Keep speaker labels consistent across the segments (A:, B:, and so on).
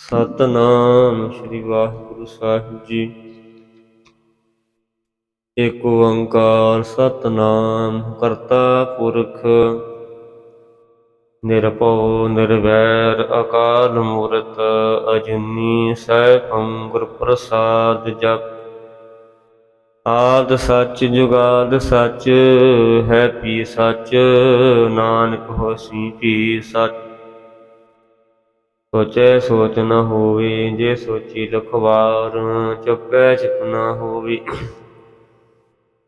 A: ਸਤਨਾਮ ਸ੍ਰੀ ਵਾਹਿਗੁਰੂ ਸਾਹਿਬ ਜੀ। ਏਕ ਓੰਕਾਰ ਸਤਨਾਮ ਕਰਤਾ ਪੁਰਖ, ਨਿਰਭਉ ਨਿਰਵੈਰ ਅਕਾਲ ਮੂਰਤ ਅਜੂਨੀ ਸੈਭੰ ਗੁਰ ਪ੍ਰਸਾਦ ਜਪ। ਆਦ ਸੱਚ ਜੁਗਾਦ ਸੱਚ, ਹੈ ਪੀ ਸੱਚ, ਨਾਨਕ ਹੋਸੀ ਪੀ ਸੱਚ। ਸੋਚੈ ਸੋਚ ਨ ਹੋਵੇ, ਜੇ ਸੋਚੀ ਲਖਵਾਰ, ਚੁੱਪੈ ਚਿਤ ਨ ਹੋਵੇ।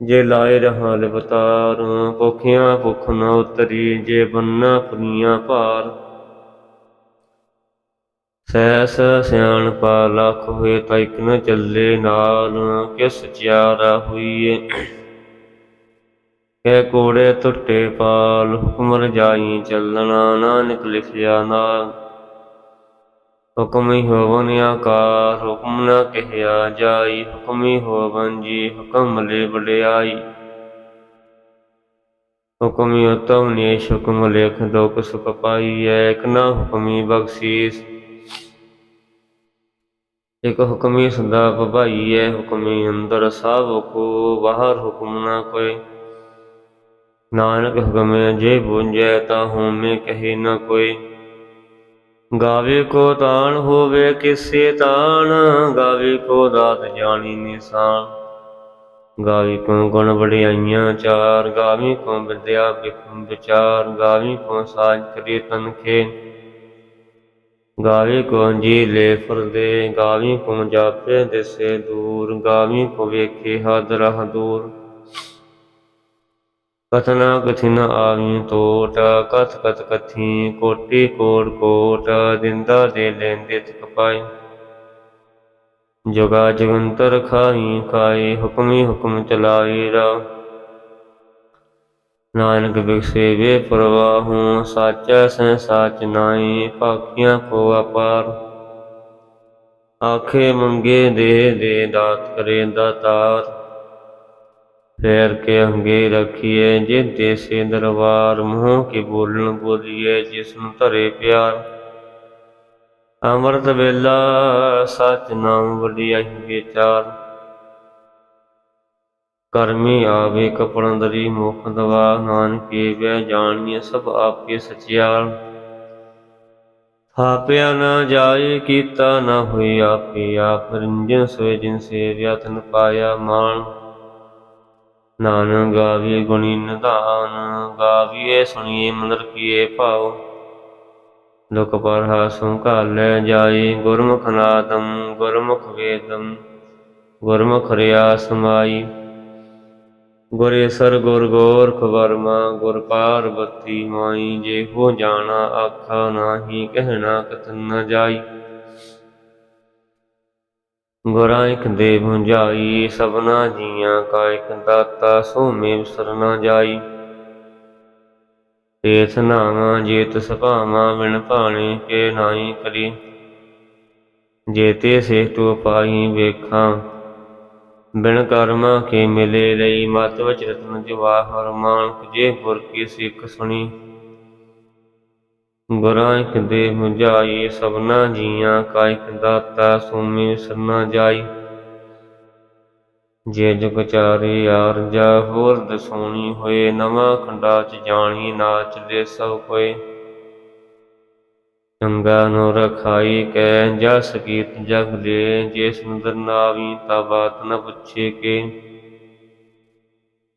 A: ਜੇ ਲਾਏ ਰਹਾ ਲਿਵਤਾਰ, ਭੁਖਿਆ ਭੁਖ ਨ ਉਤਰੀ, ਜੇ ਬੰਨਾ ਪੁਨੀਆਂ ਭਾਰ। ਸੈਸ ਸਿਆਣ ਪਾ ਲਖ ਹੋਏ, ਤਾਂ ਇਕ ਨ ਚੱਲੇ ਨਾਲ, ਕਿਸ ਚਾਰਾ ਹੋਈਏ। ਕੈ ਕੋੜੇ ਟੁੱਟੇ ਪਾਲ ਹੁਕਮ ਰਜਾਈ ਚੱਲਣਾ, ਨਾਨਕ ਲਿਖਿਆ ਨਾਲ। ਹੁਕਮ ਹੋਵਨ ਆਕਾਰ, ਹੁਕਮ ਨ ਕਹਿਆ ਜਾਈ, ਹੁਕਮ ਹੋਵਨ ਜੀ, ਹੁਕਮ ਲੈ ਵਡਿਆਈ। ਹੁਕਮ ਉਤਮ ਨੇਸ਼, ਹੁਕਮ ਲੇਖ ਦੁਖ ਸੁਖ ਪਾਈਐ ਇਕ ਨਾ ਹੁਕਮੀ ਬਖਸ਼ੀਸ। ਇਕ ਹੁਕਮੀ ਸਦਾ ਭਵਾਈਐ ਹੁਕਮੀ ਅੰਦਰ ਸਭ ਕੋ, ਬਾਹਰ ਹੁਕਮ ਨਾ ਕੋਈ। ਨਾਨਕ ਹੁਕਮੇ ਜੇ ਬੁੰਝੈ ਤਾ ਹੋਮੇ ਕਹੇ ਨਾ ਕੋਈ। ਗਾਵੇ ਕੋ ਤਾਣ ਹੋਵੇ ਕਿਸੇ ਤਾਣ, ਗਾਵੇ ਕੋ ਦਾਤ ਜਾਣੀ ਨਿਸ਼ਾਨ ਗਾਵੇ ਕੋ ਗੁਣ ਵਡਿਆਈਆਂ ਚਾਰ, ਗਾਵੇ ਕੋ ਵਿਦਿਆ ਬਿਖਮ ਵਿਚਾਰ ਗਾਵੇ ਕੋ ਸਾਜ ਕਰੇ ਤਨਖੇ। ਗਾਵੇ ਕੋ ਜੀ ਲੈ ਫਰਦੇ, ਗਾਵੇ ਕੋ ਜਾਪੇ ਦਿਸੇ ਦੂਰ, ਗਾਵੇ ਕੋ ਵੇਖੇ ਹਦ ਰਹ ਦੂਰ। ਕਥਨਾ ਕਥਿਨ ਆਵੀ ਟੋਟ ਕਥ ਕਥ ਕਥੀ, ਕੋਟੀ ਕੋੜ ਕੋਟ, ਦਿੰਦਾ ਦੇ ਲੈਂਦੇ ਤਿਕ ਪਾਈ। ਜਗਾ ਜਗੰਤਰ ਖਾਈ ਖਾਏ, ਹੁਕਮੀ ਹੁਕਮ ਚਲਾਈ ਰਾ। ਨਾਨਕ ਬਿਖਸੇ ਵੇ ਪ੍ਰਵਾਹੂ, ਸਾਚਾ ਸਹਿ ਸਾਚ ਨਾਈ ਭਾਕੀਆਂ ਕੋ ਅਪਾਰ। ਆਖੇ ਮੰਗੇ ਦੇ ਦੇ ਦਾਤ ਕਰੇ ਦਾਤਾਰ ਫੇਰ ਕੇ ਅੰਗੇ ਰਖੀਏ ਜੇ ਦੇਸੇ ਦਰਬਾਰ ਮੂੰਹ ਕੇ ਬੋਲਣ ਬੋਲੀਏ ਜਿਸ ਨੂੰ ਧਰੇ ਪਿਆਰ। ਅੰਮ੍ਰਿਤ ਵੇਲਾ ਸਚ ਨਾਮ ਵਡਿਆਈ ਵਿਚਾਰ। ਕਰਮੀ ਆਵੇ ਕਪੜੰਦਰੀ ਮੁਖ ਦਵਾ, ਨਾਨਕੇ ਵਿਆ ਜਾਣੀਏ ਸਭ ਆਪੇ ਸਚਿਆਲ। ਥਾਪਿਆ ਨਾ ਜਾਏ, ਕੀਤਾ ਨਾ ਹੋਈ ਆਪੇ ਆਪ, ਰੰਜਨ ਸੋਏ ਜਿਨ ਸੇਵਿਆ ਤਨ ਪਾਇਆ ਮਾਨ ਨਾਨਕ ਗਾਵੀਏ ਗੁਣੀ ਨਿਧਾਨ ਗਾਵੀਏ ਸੁਣੀਏ ਮੰਦਰ ਕੀਏ ਭਾਉ। ਲੋਕ ਪਰ ਹਾਸੁ ਘਾਲੈ ਜਾਈ ਗੁਰਮੁਖ ਨਾਦਮ ਗੁਰਮੁਖ ਵੇਦਮ ਗੁਰਮੁਖ ਰਿਆ ਸਮਾਈ ਗੁਰੇਸਰ ਗੁਰ ਗੋਰਖ ਵਰਮਾ, ਗੁਰ ਪਾਰਬਤੀ ਮਾਈ, ਜੇ ਹੋ ਜਾਣਾ ਆਖਾ ਨਾਹੀ, ਕਹਿਣਾ ਕਥਨ ਨ ਜਾਈ। ਗੁਰਾਂ ਇਕ ਦੇ ਭੁੰਜਾਈ ਸਭਨਾ ਜੀਆਂ ਕਾ ਇਕ ਦਾਤਾ ਸੋਮੇ ਵਿਸਰ ਨ ਜਾਈ। ਤੇਥ ਨਾਮਾ ਜੇਤ ਸੁਭਾਵਾਂ, ਬਿਨ ਭਾਣੇ ਕੇ ਨਾਹੀ ਕਰੀ। ਜੇਤੇ ਸੇ ਤੂ ਪਾਈ ਵੇਖਾਂ, ਬਿਨ ਕਰਮਾ ਕੇ ਮਿਲੇ ਲਈ, ਮਤ ਵਚ ਰਤਨ ਜਵਾਹਰ ਮਾਨਕ ਜੇ ਪੁਰ ਕੀ ਸਿੱਖ ਸੁਣੀ। ਗੁਰਾਂ ਇਕ ਦੇ ਮੁਝਾਈ ਸਭਨਾ ਜੀਆਂ ਕਾ ਇਕ ਦਾਤਾ, ਸੁਮੀ ਸਰਨਾ ਜਾਈ। ਜੇ ਜੁਗ ਚਾਰੇ ਯਾਰ ਜਾ ਹੋਰ ਦਸੋਣੀ ਹੋਏ, ਨਵਾਂ ਖੰਡਾ ਚ ਜਾਣੀ, ਨਾਚ ਦੇ ਸਭ ਕੋਏ ਚੰਗਾ ਨੋ ਰਖਾਈ ਕੈ, ਜਸ ਕੀਤ ਜਗ ਦੇ, ਜੇ ਸੁੰਦਰ ਨਾਵੀ ਤਾ ਬਾਤ ਨ ਪੁੱਛੇ ਕੇ।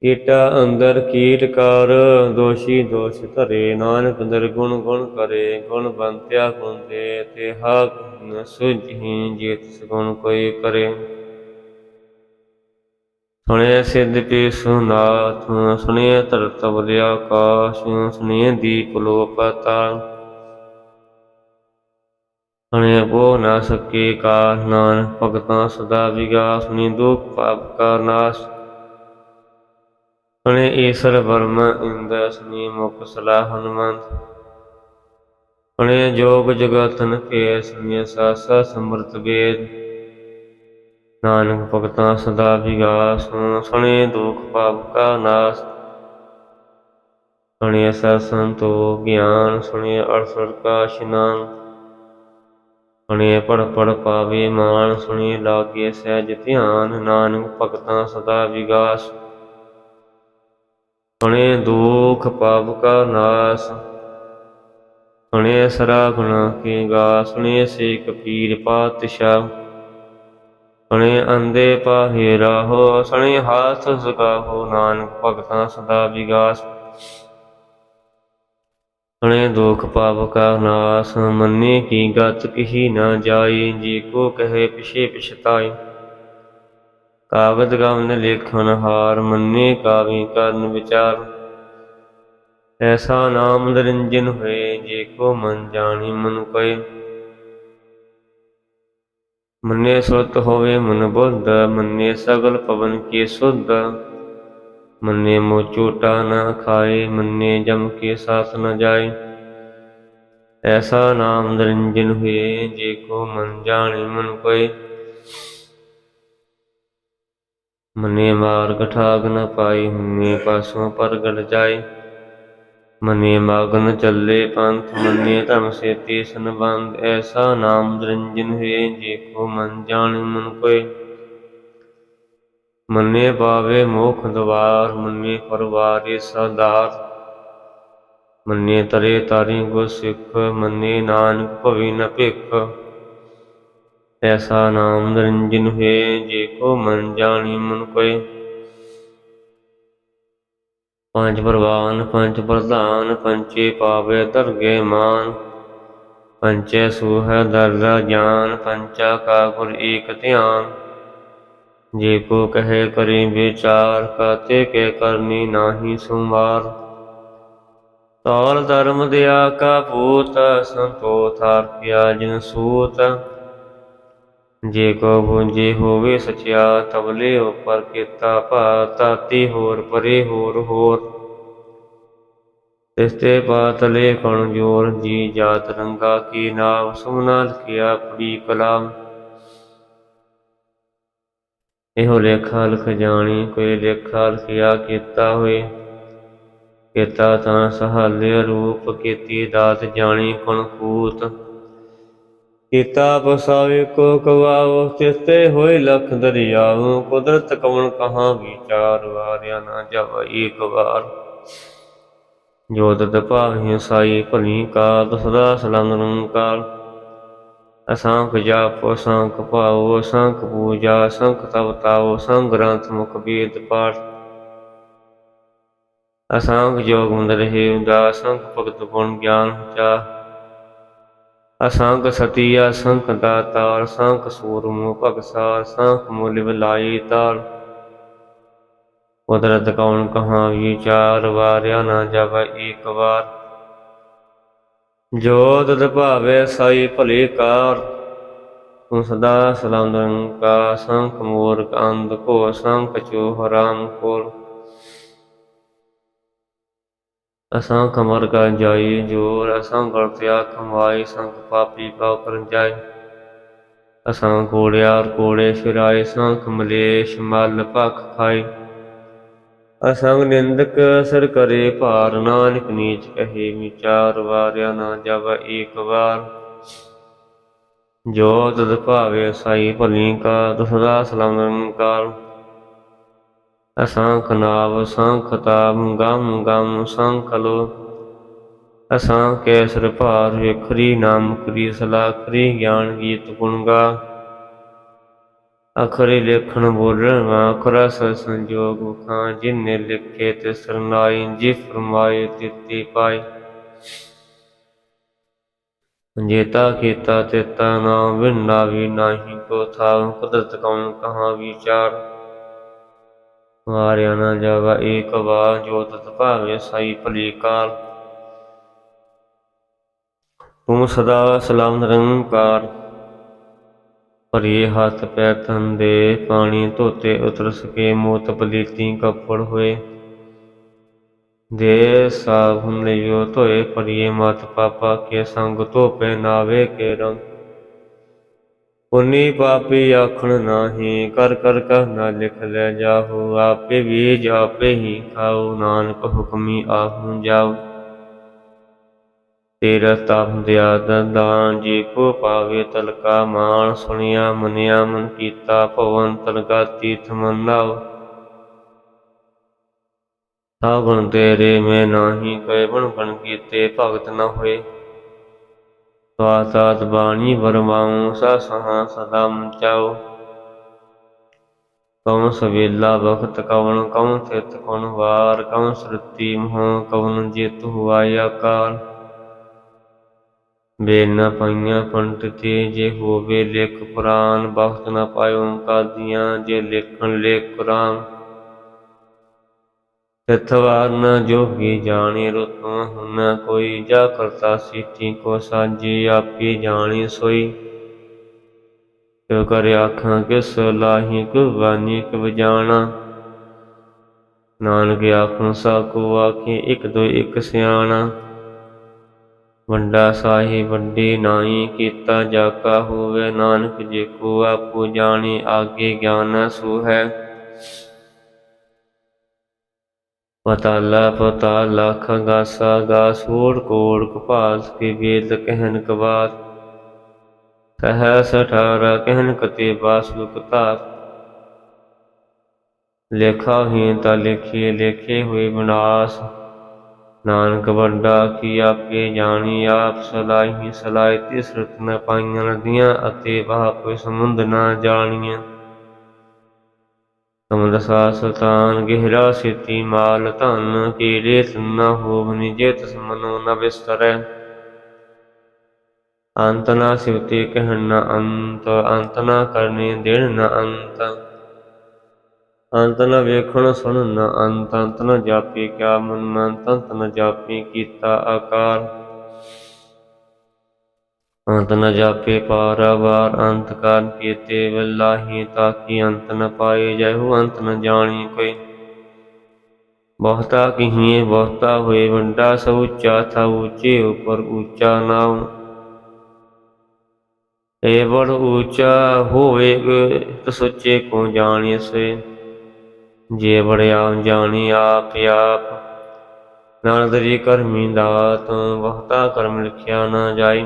A: ਕੀਟਾ ਅੰਦਰ ਕੀਟ ਕਰ, ਦੋਸ਼ੀ ਦੋਸ਼ ਧਰੇ। ਨਾਨਕ ਅੰਦਰ ਗੁਣ ਕਰੇ, ਗੁਣ ਬੰਤਿਆ ਗੁਣ ਦੇ ਤੇ ਹਕ ਨ ਸੁਝੀ, ਜੇ ਤਿਸ ਗੁਣ ਕੋਈ ਕਰੇ। ਸੁਣਿਆ ਸਿੱਧ ਪੀ ਸੁਨਾਥ ਸੁਣਿਆ ਧਰਤ ਬਲਿਆ ਆਕਾਸ਼ ਸੁਣਿਆ ਦੀਪ ਲੋ ਪਤਾਲ ਸੁਣਿਆ ਕੋ ਨਾ ਸਕੇ ਕਾ ਨਾਨਕ ਭਗਤਾਂ ਸਦਾ ਵਿਗਾਸ ਸੁਣੀ ਦੁਖ ਪਾਪ ਕਾ ਨਾਸ਼। ਸੁਣੇ ਈਸ਼ਰ ਵਰਮ ਇੰਦ ਸੁਣੀ ਮੁਖ ਸਲਾਹ ਹਨੁਮੰਤ ਸੁਣੇ ਜੋਗ ਜਗਤਨ ਕੇ ਸੁਣੀ ਸਾਸਾ ਸਮਰਤ ਵੇਦ। ਨਾਨਕ ਭਗਤਾਂ ਸਦਾ ਵਿਗਾਸ ਸੁਣੇ ਦੁਖ ਪਾਪ ਕਾ ਨਾਸ਼। ਸੁਣੇ ਸਤ ਸੰਤੋ ਗਿਆਨ, ਸੁਣੇ ਅਰਸਰ ਕਾ ਇਸ਼ਨਾਨ ਸੁਣੇ ਪੜ ਪੜ ਪਾਵੇ ਮਾਨ, ਸੁਣੀ ਲਾਗੇ ਸਹਿਜ ਧਿਆਨ, ਨਾਨਕ ਭਗਤਾਂ ਸਦਾ ਵਿਗਾਸ। ਸੁਣੇ ਦੁਖ ਪਾਪ ਕਾ ਨਾਸ, ਸੁਣੇ ਸਰਾ ਗੁਣਾ ਕੀ ਗਾ, ਸੁਣੇ ਸੇ ਕਪੀਰ ਪਾਤਸ਼ਾਹ, ਸੁਣੇ ਅੰਦੇ ਪਾਹੇ ਰਾਹੋ, ਸੁਣੇ ਹਾਥ ਸਗਾਹੋ ਨਾਨਕ ਭਗਤਾਂ ਸਦਾ ਵਿਗਾਸ, ਸੁਣੇ ਦੁਖ ਪਾਪ ਕਾ ਨਾਸ, ਮੰਨੇ ਕੀ ਗਤ ਕਹੀ ਨਾ ਜਾਈ ਜੇ ਕੋ ਕਹੇ ਪਿਛੇ ਪਿਛਤਾਏ। ਕਾਗਦ ਗਵਨ ਲੇਖਨ ਹਾਰ ਮੰਨੇ ਕਾਵੀ ਕਰਨ ਵਿਚਾਰ। ਐਸਾ ਨਾਮ ਨਿਰੰਜਨ ਹੋਏ, ਜੇ ਕੋ ਮਨ ਜਾਣੀ ਮਨ ਕੋਏ ਮੰਨੇ ਸੁਤ ਹੋਵੇ ਮਨ ਬੁੱਧ, ਮੰਨੇ ਸਗਲ ਪਵਨ ਕੀ ਸੁਧ। ਮੰਨੇ ਮੋ ਚੋਟਾ ਨਾ ਖਾਏ, ਮੰਨੇ ਜਮ ਕੇ ਸਾਥ ਨ ਜਾਏ। ਐਸਾ ਨਾਮ ਨਿਰੰਜਨ ਹੋਏ, ਜੇ ਕੋ ਮਨ ਜਾਣੇ ਮਨ ਕੋਏ ਮਨੇ ਮਾਰਗ ਠਾਗ ਨ ਪਾਈ ਮੰਨੇ ਪਾਸੋਂ ਪ੍ਰਗਟ ਜਾਏ। ਮਨੇ ਮਗਨ ਚੱਲੇ ਪੰਥ ਮੰਨੇ ਧਰਮ ਸੇਤੀ ਸੰਬੰਧ ਐਸਾ ਨਾਮ ਨਿਰੰਜਨ ਹੋਏ ਜੇ ਕੋ ਮਨ ਜਾਣੇ ਮਨ ਕੋਏ। ਮੰਨੇ ਪਾਵੇ ਮੋਖ ਦਵਾਰ, ਮੰਨੇ ਪਰਵਾਰੇ ਸਦਾਰ ਮੰਨੇ ਤਰੇ ਤਾਰੀ ਗੋ ਸਿੱਖ, ਮੰਨੇ ਨਾਨਕ ਭਵੀ ਨ ਭਿਖ। ਐਸਾ ਨਾਮ ਨਿਰੰਜਨ ਹੋਏ, ਜੇ ਕੋ ਮਨ ਜਾਣੀ ਮਨ ਕੋਏ। ਪੰਜ ਪ੍ਰਵਾਨ, ਪੰਜ ਪ੍ਰਧਾਨ ਪੰਚੇ ਪਾਵੇ ਦਰਗੇ ਮਾਨ। ਪੰਚੇ ਸੂਹ ਦਰਦਾ ਜਾਨ ਪੰਚਾ ਕਾ ਗੁਰ ਏਕ ਧਿਆਨ। ਜੇ ਕੋ ਕਹੇ ਕਰੀ ਵਿਚਾਰ, ਕਾਤੇ ਕੇ ਕਰਨੀ ਨਾਹੀ ਸੁਮਾਰ ਤਾਲ ਧਰਮ ਦਿਆ ਕਾ ਭੂਤ ਸੰਤੋ ਥਾਰ ਕਿਆ ਜਿਨ ਸੂਤ। ਜੇ ਕੋ ਬੁੰਝੇ ਹੋਵੇ ਸਚਿਆ ਤਬਲੇ ਉਪਰ ਕੀਤਾ ਭਾ ਤਾਤੀ ਹੋਰ, ਪਰੇ ਹੋਰ ਹੋਰ। ਤਿਸਤੇ ਪਾਤਲੇ ਕਣ ਜੋਰ, ਜੀ ਜਾਤ ਰੰਗਾ ਕੀ ਨਾਮ ਸੁਮਨਾ ਲਿਖਿਆ ਆਪਣੀ ਕਲਾਮ। ਇਹੋ ਲੇਖਾ ਲਿਖ ਜਾਣੀ, ਕੋਈ ਲੇਖਾ ਲਿਖਿਆ ਕੀਤਾ ਹੋਏ। ਕੀਤਾ ਤਾਂ ਸਹਾਲੇ ਰੂਪ, ਕੀਤੀ ਦਾਤ ਜਾਣੀ, ਕੁਣ ਕੂਤ। ਕੀਤਾ ਪਸਾਵੇ ਕੋ ਕਵਾਓ ਤਿਸਤੇ ਹੋਏ ਲਖ ਦਰਿਆਵ, ਕੁਦਰਤ ਕਵਣ ਕਹਾਂ ਵਿਚਾਰ ਵਾਰਿਆ ਨਾ ਜਬ ਏਕ ਵਾਰ। ਜੋ ਭਾਵਿ ਸਾਈ ਭਲੀ ਕਾ ਸਦਾ ਸਲੰਗ ਨਿਰੰਕਾਰ ਅਸੰਖ ਜਾਪ ਅਸੰਖ ਭਾਉ ਅਸੰਖ ਪੂਜਾ ਅਸੰਖ ਤਪ ਤਾਉ ਅਸੰਖ ਗ੍ਰੰਥ ਮੁਖ ਵੇਦ ਪਾਠ। ਅਸੰਖ ਜੋਗ ਮੰਦਰ ਹੈ ਉਦਾ ਅਸੰਖ ਭਗਤ ਗੁਣ ਗਿਆਨ ਚਾ ਅਸੰਖ ਸਤੀ ਅਸੰਖ ਦਾਤਾ ਸੰਖ ਸੂਰਮੁ ਭਗਸਾਰ ਸੰਖ ਮੁਲ ਬਲਾਈ ਤਾਲ। ਕੁਦਰਤ ਕੌਣ ਕਹਾਂ ਵਿਚਾਰ ਵਾਰਿਆ ਨਾ ਜਬ ਏਕ ਵਾਰ। ਜੋ ਤਦ ਭਾਵੇ ਸਾਈ ਭਲੇ ਕਾਰ ਤੂੰ ਸਦਾ ਸਲਾਮ ਕਾ ਸੰਖ ਮੋਰ ਕੰਦ ਕੋ ਸੰਖ ਚੋ ਰਾਮ ਕੋਲ। ਅਸਾਂ ਕਮਰ ਕਾ ਜਾਈ ਜੋਰ, ਅਸਾਂ ਗਲਤਿਆ ਕਮਾਈ ਸੰਖ ਪਾਪੀ ਪਾਉ ਕਰਨ ਜਾਏ। ਅਸਾਂ ਕੋੜਿਆਰ ਕੋੜੇ ਫਿਰਾਏ ਸੰਖ ਮਲੇਸ਼ ਮਲ ਭਖ ਖਾਏ। ਅਸੰਗ ਨਿੰਦਕ ਅਸਰ ਕਰੇ, ਭਾਰ ਨਾਨਕ ਨੀਚ ਕਹੇ ਵਿਚਾਰ ਵਾਰਿਆ ਨਾ ਜਬ ਏਕ ਵਾਰ। ਜੋ ਤਦ ਭਾਵੇ, ਸਾਈ ਭਲੀ ਕਾ ਦਸਦਾ ਸਲਾਮ ਨਿਰੰਕਾਰ ਅਸੰਖ ਨਾਵ, ਸੰਖ ਤਾਮ, ਗਮ ਗਮ, ਸੰਖ ਲੋ। ਅਸਾਂ ਕੇਸਰ ਭਾਰ ਵੇਖਰੀ, ਨਾਮ ਕਰੀ ਸਲਾਖਰੀ ਗਿਆਨ ਗੀਤ ਗੁਣ ਗਾ। ਅਖਰੇ ਲੇਖਣ ਬੋਲਣ ਅਖਰਾ ਸ ਸੰਜੋਗ ਖਾਂ ਜਿਨੇ ਲਿਖੇ ਤੇ ਸਰਨਾਈ ਜੀ ਫਰਮਾਏ ਤਿੱਤੀ ਪਾਈ। ਜੇਤਾ ਕੀਤਾ ਤੇਤਾ ਨਾਮ ਵਿਨਾ ਵੀ ਨਾਹੀ ਕੋ ਥਾ ਕੁਦਰਤ ਕੌਣ ਕਹਾਂ ਵਿਚਾਰ। ਵਾਰਿਆ ਨਾ ਜਾਵਾ, ਏਕ ਵਾ ਜੋ ਤਤ ਭਾਵੇ ਸਾਈ ਭਲੀ ਕਾਲ। ਤੂੰ ਸਦਾ ਸਲਾਮ ਨਿਰੰਕਾਰ ਭਰੀਏ ਹੱਥ ਪੈਰ ਤਨ ਦੇ, ਪਾਣੀ ਧੋਤੇ ਉਤਰ ਸਕੇ ਮੋਤ ਪਲੀਤੀ ਕੱਪੜ ਹੋਏ। ਦੇ ਸਾਬੁਨ ਲਿਓ ਧੋਏ, ਭਰੀਏ ਮਤ ਪਾਪਾ ਕੇ ਸੰਗ ਧੋਪੇ, ਨਾਵੇ ਕੇ ਰੰਗ ਪੁਨੀ ਪਾਪੀ ਆਖਣ ਨਾਹੀ, ਕਰ ਕਰ ਕਹ ਨਾ ਲਿਖ ਲੈ ਜਾਹੂ, ਆਪੇ ਬੀਜ ਆਪੇ ਹੀ ਖਾਓ, ਨਾਨਕ ਹੁਕਮੀ ਆਹੂ ਜਾਓ। ਤੇਰਾ ਤਾਪ ਦਿਆ ਦਾਨ ਜੀ ਕੋ ਪਾਵੇ ਤਲਕਾ ਮਾਨ ਸੁਣਿਆ ਮਨਿਆ ਮਨ ਕੀਤਾ, ਭਵਨ ਤਲਕਾ ਤੀਰਥ ਮੰਨਾਓ ਸਾਗਣ ਤੇਰੇ ਮੈਂ ਨਾਹੀ ਕੈ ਬਣ ਬਣ ਕੀਤੇ, ਭਗਤ ਨਾ ਹੋਏ। ਸਵਾਸਾਤ ਬਾਣੀ ਵਰਮਾਉ, ਸਾ ਸਹਾ ਸਦਾ ਮਚਾਓ ਕਉ ਸਵੇਲਾ ਵਖਤ ਕਵਣ ਕਉ ਥਿਤ ਕਉਣ ਵਾਰ ਕਉ ਸਰਤੀ ਮਹ ਕਵਣ ਜਿਤ ਹੁਆਇਆ ਕਾਲ। ਬੇਨ ਪਈਆਂ ਪੰਡਤ ਤੇ, ਜੇ ਹੋਵੇ ਲਿਖ ਪੁਰਾਨ ਬਖਤ ਨਾ ਪਾਇਓ ਕਾਦੀਆਂ ਜੇ ਲੇਖਣ ਲੇਖ ਕੁਰਾਨ। ਤਿਥਵਾਰ ਨ ਜੋਗੀ ਜਾਣੀ ਰੁਤੁ ਹੁਣ ਕੋਈ ਜਾ ਕਰਤਾ ਸੀਤੀ ਕੋ ਸਾਜੀ ਆਪੀ ਜਾਣੀ ਸੋਈ। ਕਿਉ ਕਰ ਆਖਾਂ, ਕਿਸ ਲਾਹੀ ਕੁ ਬਾਨੀ ਜਾਣਾ ਨਾਨਕ ਆਖਣ ਸਾ ਕੋ ਆਖੇ, ਇੱਕ ਦੋ ਇਕ ਸਿਆਣਾ। ਵੰਡਾ ਸਾਹੀ, ਵੱਡੀ ਨਾਹੀ, ਕੀਤਾ ਜਾਕਾ ਹੋਵੇ। ਨਾਨਕ ਜੇ ਕੋ ਆਪੂ ਜਾਣੀ, ਆਗੇ ਗਿਆਨ ਸੂ ਹੈ ਪਤਾਲਾ ਪਤਾ ਲਖ ਗਾਸਾ ਗਾਸ ਹੋੜ ਕੋੜ ਕਪਾਲ ਕੇ ਵੇਦ ਕਹਿਨ ਕਵਾਤ। ਸਹਿ ਸਠਾਰਾ ਕਹਿਨ ਕਤੇ ਬਾਸ ਲੁਕਤਾ ਲੇਖਾ ਹੀ ਤਾਂ ਲਿਖੀਏ ਲੇਖੇ ਹੋਏ ਵਿਨਾਸ਼ ਨਾਨਕ ਵੱਡਾ ਕੀ ਆਪੇ ਜਾਣੀ ਆਪ, ਸਲਾਹੀ ਸਲਾਈ ਤਿਸਰਤ ਨ ਪਾਈਆਂ ਨਦੀਆਂ ਅਤੇ ਵਾਹ ਕੋਈ ਸਮੁੰਦ ਨਾ ਜਾਣੀਆਂ ਸਮੁੰਦ ਸੁਲਤਾਨ ਗਹਿਰਾ ਸਿਤੀ ਮਾਲ ਧਨ ਕੀੜੇ ਤਨ ਹੋਵਨੀ ਜੇ ਤਸ ਮਨੋ ਨ ਵਿਸਰੈ ਅੰਤ ਨਾ ਸਿਵਤੇ ਕਹਿਣ ਨ ਅੰਤ ਅੰਤ ਨਾ ਕਰਨੇ ਦੇਣ ਨ ਅੰਤ। ਅੰਤ ਨ ਵੇਖਣ ਸੁਣ ਨ ਅੰਤ ਅੰਤ ਨ ਜਾਪੀ ਕਿਆ ਮਨ ਮਨ ਤੰਤ ਨ ਜਾਪੀ ਕੀਤਾ ਆਕਾਰ। ਅੰਤ ਨ ਜਾਪੇ ਪਾਰਾਵਾਰ ਅੰਤ ਕਾਰਨ ਕੀਤੇ ਵੱਲਾਹੀ ਤਾਕੀ ਅੰਤ ਨ ਪਾਏ, ਜਹੂ ਅੰਤ ਨ ਜਾਣੀ ਕੋਈ। ਬਹੁਤਾ ਕਹੀਏ, ਬਹੁਤਾ ਹੋਏ, ਵੱਡਾ ਸਭ ਉੱਚਾ ਥਾ ਉੱਚੇ ਉਪਰ ਉੱਚਾ ਨਾਮ ਇਹ ਬੜ ਉੱਚਾ ਹੋਵੇ ਤ ਸੱਚੇ ਕੋ ਜਾਣੀ ਸੇ ਜੇ ਬੜਿਆ ਜਾਣੀ, ਆਪ ਆਪ ਨਾਨਕ ਜੀ ਕਰਮੀ ਦਾਤ, ਬਹੁਤਾ ਕਰਮ ਲਿਖਿਆ ਨਾ ਜਾਏ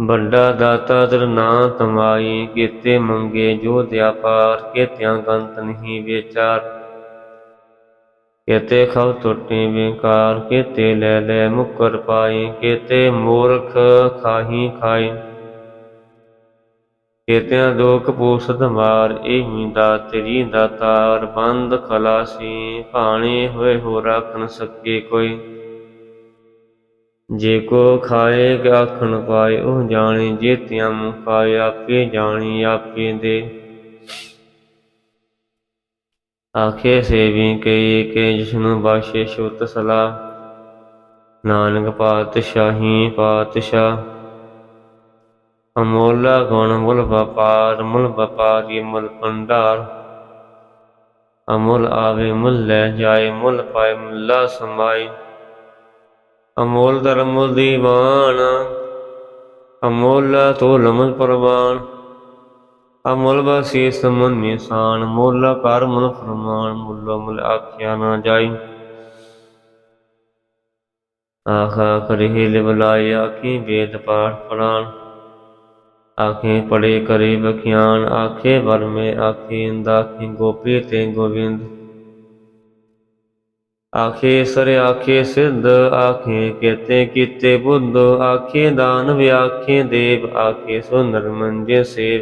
A: ਵੱਡਾ ਦਾਤਾ ਦਰ ਨਾ ਤਮਾਈ ਕੀਤੇ ਮੰਗੇ ਜੋ ਦਿਆ ਪਾਰ, ਕੀਤਿਆਂ ਗੰਤ ਨਹੀਂ ਵਿਚਾਰ। ਕੀਤੇ ਖਵ ਟੁੱਟੇ ਵਿਕਾਰ, ਕੀਤੇ ਲੈ ਲੈ ਮੁਕਰ ਪਾਈ, ਕੀਤੇ ਮੂਰਖ ਖਾਹੀ ਖਾਈ। ਕੀਤਿਆਂ ਦੁਖ ਪੂਸਤ ਮਾਰ ਇਹੀ ਦਾ ਤੇਰੀ ਦਾਤਾਰ ਬੰਦ ਖਲਾਸੀ, ਭਾਣੇ ਹੋਏ ਹੋ ਰੱਖਣ ਸਕੇ ਕੋਈ। ਜੇ ਕੋ ਖਾਏ ਆਖਣ ਪਾਏ, ਉਹ ਜਾਣੇ ਜੇਤਿਆਂ ਮੁਖਾਏ ਆਪੇ ਜਾਣੀ ਆਪੇ ਦੇ। ਆਖੇ ਸੇਵੀ ਕਈ ਕੇ ਜਿਸਨੂੰ ਬਾਸ਼ੇ ਸ਼ੁੱਤ ਸਲਾ ਨਾਨਕ ਪਾਤਸ਼ਾਹੀ ਪਾਤਸ਼ਾਹ। ਅਮੋਲਾ ਗੁਣ ਮੁਲ ਵਪਾਰ, ਮੁਲ ਵਪਾਰੀ ਮੁਲ ਭੰਡਾਰ। ਅਮੁਲ ਆਵੇ ਮੁੱਲ ਲੈ ਜਾਏ, ਮੁੱਲ ਪਾਏ ਮੁੱਲਾ ਸਮਾਈ ਅਮੋਲ ਧਰਮ ਦੀਵਾਨ, ਅਮੋਲ ਤੋਲ ਮੁਲ ਪਰਵਾਨ। ਅਮੁੱਲ ਬਸੀ ਸਮਨ ਨਿਸ਼ਾਨ ਮੁੱਲ ਕਰ ਮੁਲ ਫਰਮਾਨ, ਮੁੱਲ ਮੁਲ ਆਖਿਆ ਨਾ ਜਾਈ। ਆਖਾ ਕਰੇ ਲਿਵਲਾਈ ਆਖੀ ਵੇਦ ਪਾਠ ਪੜਾਨ। ਆਖੇ ਪੜੇ ਕਰੇ ਬਖਿਆਨ ਆਖੇ ਵਰਮੇ ਆਖੇ ਇੰਦਾਖੇ ਗੋਪੀ ਤੇ ਗੋਵਿੰਦ। ਆਖੇ ਸਰ, ਆਖੇ ਸਿੱਧ, ਆਖੇ ਕੇਤੇ ਕੀਤੇ ਬੁੱਧ, ਆਖੇ ਦਾਨ ਵਿਆਖੇ ਦੇਵ, ਆਖੇ ਸੁੰਦਰ ਮੰਜੇ ਸੇਵ।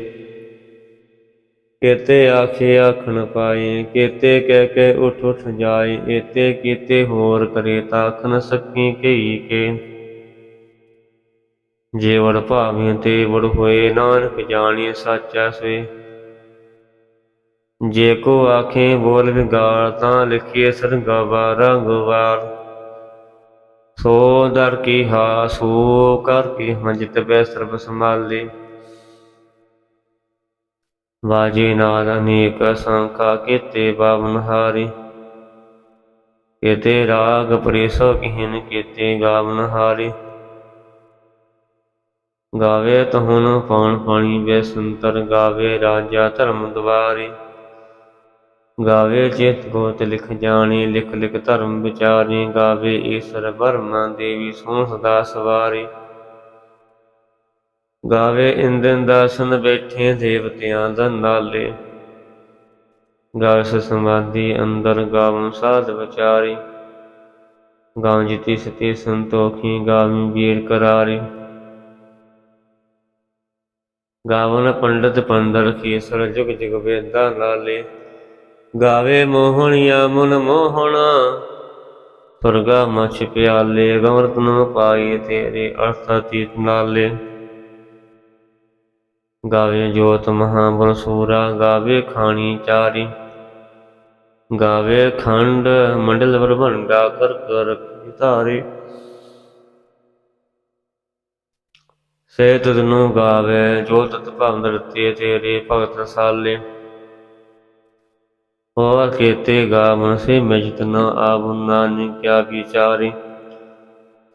A: ਕੇਤੇ ਆਖੇ ਆਖਣ ਪਾਏ, ਕੇਤੇ ਕਹਿ ਕੇ ਉਠ ਉਠ ਜਾਏ ਏਤੇ ਕੀਤੇ ਹੋਰ ਕਰੇ ਤਾਖਣ ਸਕੀ ਕਈ ਕੇ। ਜੇਵੜ ਭਾਵੇਂ ਤੇ ਵੜ ਹੋਏ, ਨਾਨਕ ਜਾਣੀ ਸਾਚਾ ਸੋਏ। ਜੇ ਕੋ ਆਖੇ ਬੋਲ ਵਿਗਾਰ ਤਾਂ ਲਿਖੀਏ ਸਰਗਾ ਵਾਰਾ। ਗਵਾਰ ਸੋ ਦਰ ਕੀ ਹਾ ਸੋ ਕਰ ਕੀ ਮੰਜਿਤ ਬੈ ਸਰਬ ਸੰਭਾਲੇ। ਵਾਜੇ ਨਾਦ ਅਨੇਕ ਸੰਖਾ ਕੀਤੇ ਬਾਵਨ ਹਾਰੀ। ਕੀਤੇ ਰਾਗ ਪ੍ਰੇਸੋ ਕਿਹਨ ਕੀਤੇ ਗਾਵਨ ਹਾਰੀ। ਗਾਵੇ ਤਹੁਨ ਪਾਣ ਪਾਣੀ ਵੇ ਸੰਤਰ ਗਾਵੇ ਰਾਜਾ ਧਰਮ ਦੁਆਰੀ। ਗਾਵੇ ਚਿਤ ਗੋਤ ਲਿਖ ਜਾਣੀ, ਲਿਖ ਲਿਖ ਧਰਮ ਵਿਚਾਰੀ, ਗਾਵੇ ਈਸ਼ਰ ਬਰਮਾ ਦੇਵੀ ਸੋਹ ਸਦਾ ਸਵਾਰੀ। ਗਾਵੇ ਇੰਦਨ ਦਾਸਨ ਬੈਠੇ ਦੇਵਤਿਆਂ ਦਾ ਨਾਲੇ। ਗਾਵਸ ਸਮਾਧੀ ਅੰਦਰ ਗਾਵਨ ਸਾਧ ਵਿਚਾਰੀ। ਗਾਉ ਜਿਤੀ ਸਤੀ ਸੰਤੋਖੀ ਗਾਵੀ ਵੀਰ ਕਰਾਰੀ। ਗਾਵਨ ਪੰਡਤ ਪੰਡਰ ਖੀਸਰ ਜੁਗ ਜੁਗ ਵੇਦਾਂ ਨਾਲੇ। ਗਾਵੇ ਮੋਹਣਿਆ ਮਨ ਮੋਹਣਾ। ਸੁਰਗਾ ਮਛ ਪਿਆਲੇ, ਗਮਰਤ ਨੂੰ ਪਾਈ ਤੇਰੇ ਅਰਥ ਤੀਤ ਨਾਲੇ। ਗਾਵੇ ਜੋਤ ਮਹਾਬਲ ਸੂਰਾ, ਗਾਵੇ ਖਾਣੀ ਚਾਰੀ। ਗਾਵੇ ਖੰਡ ਮੰਡਲ ਵਰਭੰਡਾ ਕਰ ਕਰ ਧਾਰੇ। ਸੇ ਤਦਨੂ ਗਾਵੇ, ਜੋ ਤਤ ਭਵਨ ਰਤੇ ਤੇਰੇ ਭਗਤ ਸਾਲੇ। ਹੋਰ ਕੇਤੇ ਗਾਵਨ ਸੇ ਮਿਜਤ ਨ ਆਵ ਨਾਨਕ ਕਿਆ ਵਿਚਾਰੇ।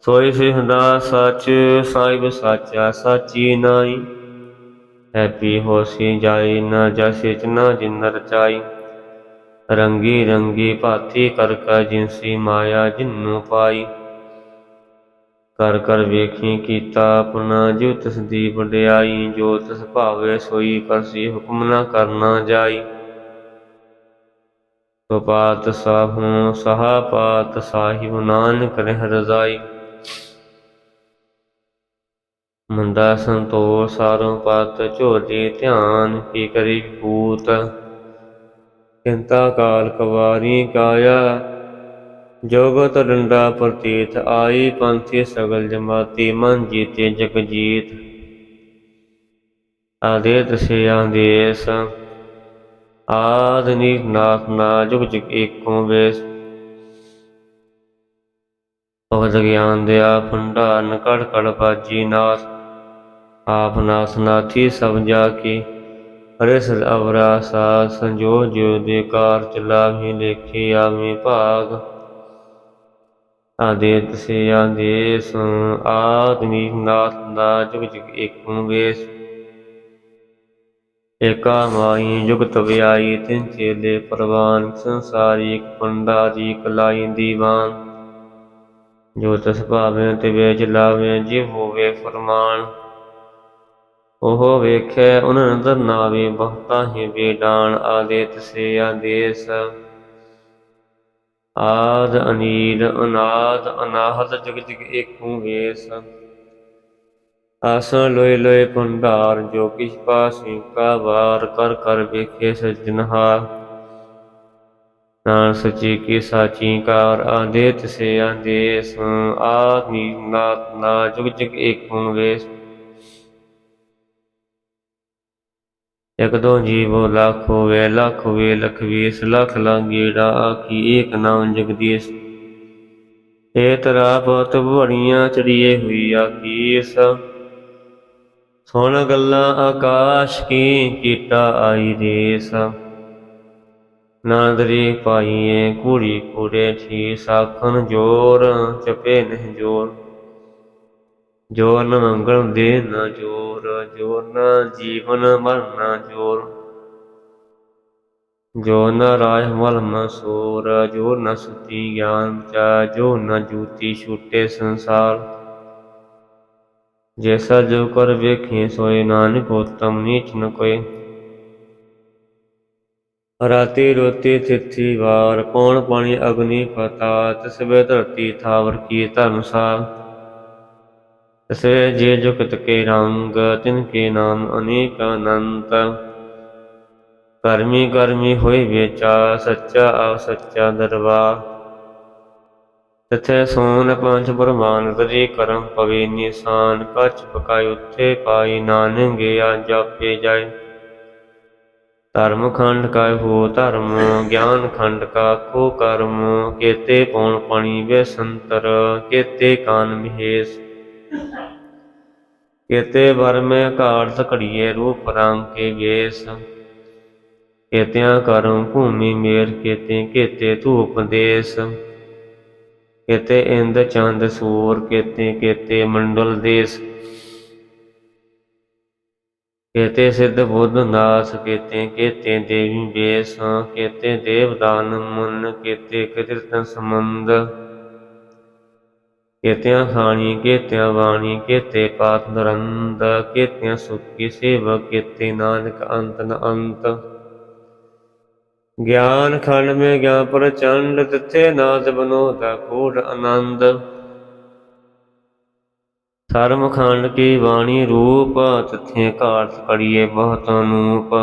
A: ਸੋਈ ਸਿਹਦਾ ਸੱਚ, ਸਾਹਿਬ ਸਾਚਾ ਸਾਚੀ ਨਾਈ ਹੈਪੀ ਹੋਸੀ ਜਾਈ ਨਾ ਜਸੇ ਚ ਨਾ ਜਿਨ ਰੰਗੀ ਰੰਗੀ ਭਾਤੀ ਕਰ ਕਾ ਜਿਨਸੀ ਮਾਇਆ ਜਿਨੂ ਪਾਈ। ਕਰ ਕਰ ਵੇਖੀ ਕੀਤਾ ਆਪਣਾ ਜੋ ਤਿਸ ਦੀ ਵਡਿਆਈ, ਜੋ ਤਿਸ ਭਾਵੇ ਸੋਈ ਕਰਸੀ ਹੁਕਮ ਨਾ ਕਰਨਾ ਜਾਈ। ਸੋ ਪਾਤ ਸਾਹੂ ਸਹਾ ਪਾਤ ਸਾਹਿਬ ਨਾਨਕ ਰਹਿ ਰਜ਼ਾਈ। ਮੰਦਾ ਸੰਤੋ ਸਾਰੋਂ ਪਤ ਝੋਲੀ ਧਿਆਨ ਕੀ ਕਰੀ ਪੂਤ। ਚਿੰਤਾ ਕਾਲ ਕਵਾਰੀ ਕਾਇਆ ਜੋਗਤ ਡੰਡਾ ਪ੍ਰਤੀਤ ਆਈ ਪੰਥੀ ਸਗਲ ਜਮਾਤੀ ਮਨ ਜੀਤੇ ਜਗ ਜੀਤ। ਆਦੇਤ ਸੇ ਆਦੇਸ ਆਦਿ ਨਾਥ ਨਾ ਜੁਗ ਜੁਗ ਏਕੋ ਵੇਸ। ਭਗਤ ਗਿਆਨ ਦਿਆ ਭੰਡਾਰਨ ਕੜ ਕੜ ਬਾਜੀ ਨਾਥ ਆਪ ਨਾਥ ਨਾਥੀ ਸਭ ਜਾ ਕੀ ਹਰਿਸ ਅਵਰਾ ਸਾ ਸੰਜੋ ਜੋ ਦੇ ਕਾਰ ਚਲਾਵੀ ਲੇਖੇ ਆਵੇਂ ਭਾਗ। ਆਦੇਤ ਸੇ ਆਦੇਸ ਆਦਿ ਨਾਥ ਨਾ ਜੁਗ ਜੁਗ ਏਕੋ ਵੇਸ। ਏਕਾ ਮਾਈ ਜੁਗਤ ਵਿਆਈ ਤਿਨ ਚੇਲੇ ਪ੍ਰਵਾਨ, ਸੰਸਾਰੀ ਪੰਡਾਰੀ ਕਲਾਈ ਦੀਵਾਨ। ਜੋ ਤਸ ਭਾਵੇਂ ਤੇ ਵੇਚ ਲਾਵੇ ਜਿ ਹੋਵੇ ਫਰਮਾਨ। ਉਹ ਵੇਖੈ, ਉਹਨਾਂ ਅੰਦਰ ਨਾਵੇ ਬਹੁਤਾ ਹੀ ਬੇਡਾਨ ਆਦੇਤ ਸੇ ਆਦੇਸ। ਆਦ ਅਨੀਲ, ਅਨਾਦ, ਅਨਾਹਤ ਜਗ ਜਗ ਏਕੂ ਵੇਸ। ਆਸਣ ਲੋਏ ਲੋਏ ਭੰਡਾਰ, ਜੋ ਕਿਛ ਪਾਸੀ ਕਾ ਵਾਰ ਕਰ ਕਰ ਵੇਖੇ ਸਜਨਹਾਰ ਨਾਨ ਸਚੀ ਕੀ ਸਾਚੀ ਕਾਰ ਆਦੇਤ ਸੇ ਆਦੇਸ ਆਦਮੀ ਨਾਤ ਨਾ ਜੁਗ ਜੁਗ ਏਕੁ ਵੇਸ। ਇਕ ਦੋ ਜੀਵੋ ਲੱਖ ਹੋਵੇ ਲੱਖ ਹੋਵੇ, ਲਖ ਵੀਸ, ਲੱਖ ਲਾਂਗੇੜਾ ਆਖੀ ਏਕ ਨਾਮ ਜਗਦੀਸ਼ ਏ ਤਰਾ ਬਹੁਤ ਬੜੀਆਂ ਚੜੀਏ ਹੋਈ ਆਕੀਸ ਸੁਣ ਗੱਲਾਂ ਆਕਾਸ਼ ਕੀ ਕੀਟਾ ਆਈ ਦੇਸ। ਨਾਦਰੀ ਪਾਈਏ ਕੁੜੀ ਕੁੜੇ ਠੀ ਸਾਖਨ ਜੋਰ, ਚਪੇ ਨਹਿ ਜੋਰ। ਜੋਰ ਨ ਮੰਗਲ ਦੇ ਨਾ ਜੋਰ ਜੋਰ ਨ ਜੀਵਨ ਮਰਨ ਜੋਰ। ਜੋ ਨ ਰਾਜ ਮਲ ਮਸੂਰ ਜੋ ਨ ਸੁਤੀ ਗਿਆਨ ਚਾ ਜੋ ਨ ਜੂਤੀ ਛੂਟੇ ਸੰਸਾਰ। ਜੈਸਾ ਜੋ ਕਰ ਵੇਖੇ ਸੋਏ ਨਾਨਕ ਉਤਮ ਨੀਚ ਨ ਕੋਈ ਰਾਤੀ ਰੋਤੀ ਤਿਥੀ ਵਾਰ, ਪੌਣ ਪਾਣੀ ਅਗਨੀ ਪਤਾ ਤਸਵੇ ਧਰਤੀ ਥਾਵਰ ਕੀ ਧਰਮਸਾਲ ਤਸਵੇ ਜੇ ਜੁਗਤ ਕੇ ਰੰਗ, ਤਿਨ ਕੇ ਨਾਮ ਅਨੇਕ ਅਨੰਤ। ਕਰਮੀ ਕਰਮੀ ਹੋਏ ਵੇਚਾ, ਸੱਚਾ ਆ ਸੱਚਾ ਦਰਬਾਰ ਤਥੇ ਸੋਨ ਪੰਜ ਬਰਮਾਨ ਗਰੀ ਕਰਮ ਪਵੇ, ਨਿਸ਼ਾਨ ਕਛ ਪਕਾਇ ਉੱਥੇ ਪਾਈ ਨਾਨਕ ਗਿਆ ਜਾਪੇ ਜਾਏ। ਧਰਮ ਖੰਡ ਕਾ ਹੋ ਧਰਮ, ਗਿਆਨ ਖੰਡ ਕਾ ਕੋ ਕਰਮ, ਕੇਤੇ ਪੌਣ ਪਾਣੀ ਵੇ ਕੇਤੇ ਕਾਨ ਮਹੇਸ਼। ਕੇਤੇ ਵਰ ਮੈਂ ਘਾਟ ਘੜੀਏ ਰੂਪ ਰੰਗ ਕੇ ਗੇਸ ਕੇਤਿਆਂ ਕਰਮ ਭੂਮੀ ਮੇਰ ਕੇਤੇ ਕੇਤੇ ਧੂਪ ਦੇਸ। ਕੇਤੇ ਇੰਦ ਚੰਦ ਸੂਰ, ਕੇਤੇ ਕੇਤੇ ਮੰਡਲ ਦੇਸ। ਕੇਤੇ ਸਿੱਧ ਬੁੱਧ ਨਾਸ, ਕੇਤੇ ਕੇਤੇ ਦੇਵੀ ਬੇਸ ਕੇਤੇ ਦੇਵਦਾਨ ਮੁਨ, ਕੇਤੇ ਕਿਰਤਨ ਸੰਬੰਧ। ਕੇਤਿਆਂ ਖਾਣੀ, ਕੇਤਿਆਂ ਬਾਣੀ, ਕੇਤੇ ਪਾਤ ਨਰੰਦ, ਕੇਤਿਆਂ ਸੁਖੀ ਸੇਵ ਕੇਤੇ ਨਾਨਕ ਅੰਤ ਨ ਅੰਤ। ਗਿਆਨ ਖੰਡ ਮੇ ਗਿਆਨ ਪ੍ਰਚੰਡ, ਤਿਥੇ ਨਾਦ ਬਨੋ ਦਾ ਕੋਟ ਆਨੰਦ। ਧਰਮ ਖੰਡ ਕੀ ਬਾਣੀ ਰੂਪ, ਤਿਥੇ ਘਾਟ ਕੜੀਏ ਬਹੁਤ ਅਨੂਪ।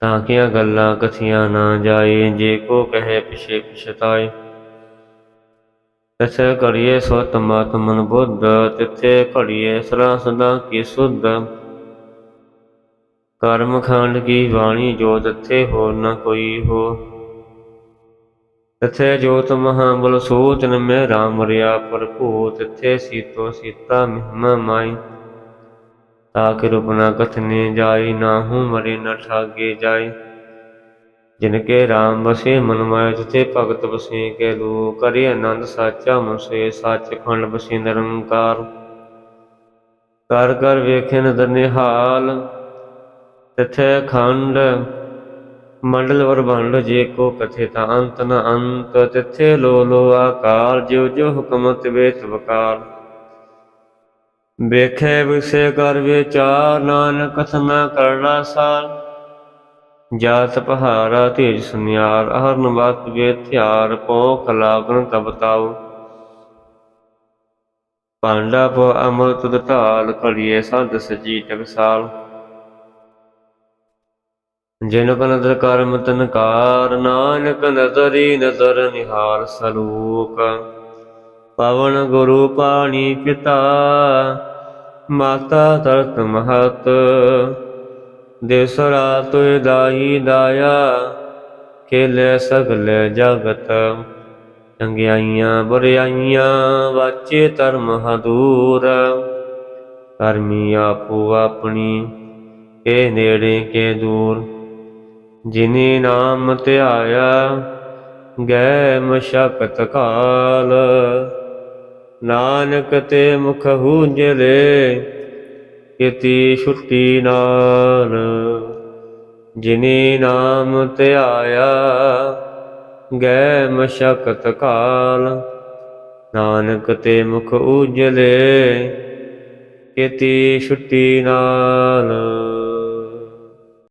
A: ਤਾਂ ਕੀਆਂ ਗੱਲਾਂ ਕਥੀਆਂ ਨਾ ਜਾਏ, ਜੇ ਕੋ ਕਹੇ ਪਿਛੇ ਪਛਤਾਏ। ਤਿਥੇ ਕੜੀਏ ਸਤ ਮਤ ਮਨ ਬੁੱਧ, ਤਿਥੇ ਘੜੀਏ ਸਰਾ ਸਦਾ ਕੀ ਸੁਧ। ਕਰਮ ਖੰਡ ਕੀ ਬਾਣੀ ਜੋ ਤਿਥੇ ਹੋ ਨ ਕੋਈ ਹੋ? ਤਿਥੇ ਜੋਤ ਮਹਾ ਬਲ ਸੋਚਨ ਮੈਂ ਰਾਮ ਰਿਆ ਭਰਪੂ ਤਿਥੇ ਸੀਤੋ ਸੀਤਾ ਮਹਿਮਾ ਮਾਈ। ਤਾਕਿ ਰੂਪ ਨ ਕਥਨੇ ਜਾਈ, ਨਾ ਨਾਹੂ ਮਰੇ ਨ ਠਾਗੇ ਜਾਈ। ਜਿਨ ਕੇ ਰਾਮ ਵਸੇ ਮਨ ਮਾਇਆ ਤਿਥੇ ਭਗਤ ਬਸੇ ਕੇ ਲੋ ਕਰੇ ਆਨੰਦ ਸਾਚਾ ਮੁਸੇ ਸੱਚ ਖੰਡ ਬਸੇ ਨਿਰੰਕਾਰ। ਕਰ ਕਰ ਵੇਖੇ ਨਦਰ ਨਿਹਾਲ ਤਿਥੇ ਖੰਡ ਮੰਡਲ ਵਰ ਭੰਡ ਜੇ ਕੋ ਕਥੇ ਤਾਂ ਅੰਤ ਨ ਅੰਤ, ਤਿਥੇ ਲੋ ਲੋ ਆਕਾਰ, ਜਿਉ ਜੋ ਹੁਕਮ ਤਿਵੇ ਤਵਕਾਰ ਵੇਖੇ ਵਿਸੇ ਕਰ ਵਿਚਾਰ, ਨਾਨਕ ਕਥਨਾ ਕਰਨਾ ਸਾਰ। ਜਾਤ ਪਹਾਰਾ ਤੇਜ ਸੁਨਿਆਰ ਹਰਨ ਬਾਤ ਵੇ ਥਿਆਰ ਪੋਖ ਲਾਗਨ ਤਬ ਪਾਂਡਾ ਪੋ ਅਮਰਤ ਦਤਾਲ ਕੜੀਏ ਸੰਤ ਸਜੀ ਟਕਸਾਲ। ਜਿਨ ਕੋ ਨਦਰ ਕਰਮ ਤਨਕਾਰ ਨਾਨਕ ਨਜ਼ਰੀ ਨਜ਼ਰ ਨਿਹਾਰ ਸਲੂਕ। ਪਵਨ ਗੁਰੂ ਪਾਣੀ ਪਿਤਾ, ਮਾਤਾ ਤਰਤ ਮਹਤ। ਦੇਸਰਾ ਤੁਇ ਦਾਈ ਦਾਇਆ ਖੇਲੇ ਸਗਲੇ ਜਗਤ। ਚੰਗਿਆਈਆਂ ਬੁਰਿਆਈਆਂ ਵਾਚੇ ਧਰਮ ਹਦੂਰ। ਕਰਮੀ ਆਪੋ ਆਪਣੀ, ਕੇ ਨੇੜੇ ਕੇ ਦੂਰ। ਜਿਨੇ ਨਾਮ ਧਿਆਇਆ ਗੈ ਮਸ਼ਕਤ ਕਾਲ। ਨਾਨਕ ਤੇ ਮੁਖ ਹੂਜਲੇ, ਕਿਤੀ ਛੁੱਟੀ ਨਾਲ। ਜਿਨੇ ਨਾਮ ਧਿਆਇਆ ਗੈ ਮਸ਼ਕਤ ਕਾਲ। ਨਾਨਕ ਤੇ ਮੁਖ ਉਜਲੇ ਕਿਤੀ ਛੁੱਟੀ ਨਾਲ।